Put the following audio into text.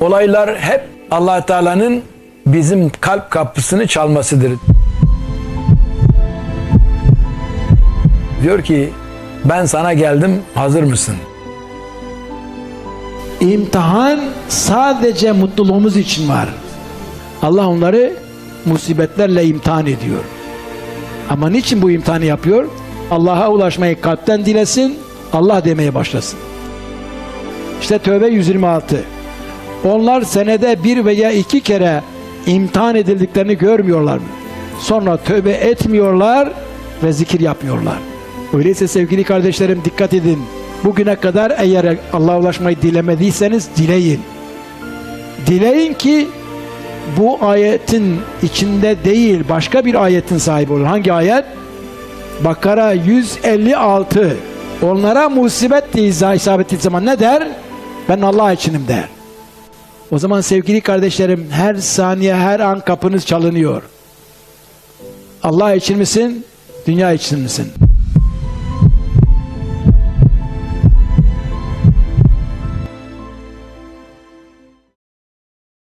Olaylar hep allah Teala'nın bizim kalp kapısını çalmasıdır. Diyor ki ben sana geldim hazır mısın? İmtihan sadece mutluluğumuz için var. Allah onları musibetlerle imtihan ediyor. Ama niçin bu imtihanı yapıyor? Allah'a ulaşmayı kalpten dilesin, Allah demeye başlasın. İşte Tövbe 126. Onlar senede bir veya iki kere imtihan edildiklerini görmüyorlar mı? Sonra tövbe etmiyorlar ve zikir yapmıyorlar. Öyleyse sevgili kardeşlerim dikkat edin. Bugüne kadar eğer Allah'a ulaşmayı dilemediyseniz dileyin. Dileyin ki bu ayetin içinde değil başka bir ayetin sahibi olur. Hangi ayet? Bakara 156. Onlara musibet diye izah isabet zaman ne der? Ben Allah içinim der. O zaman sevgili kardeşlerim her saniye her an kapınız çalınıyor. Allah için misin? Dünya için misin?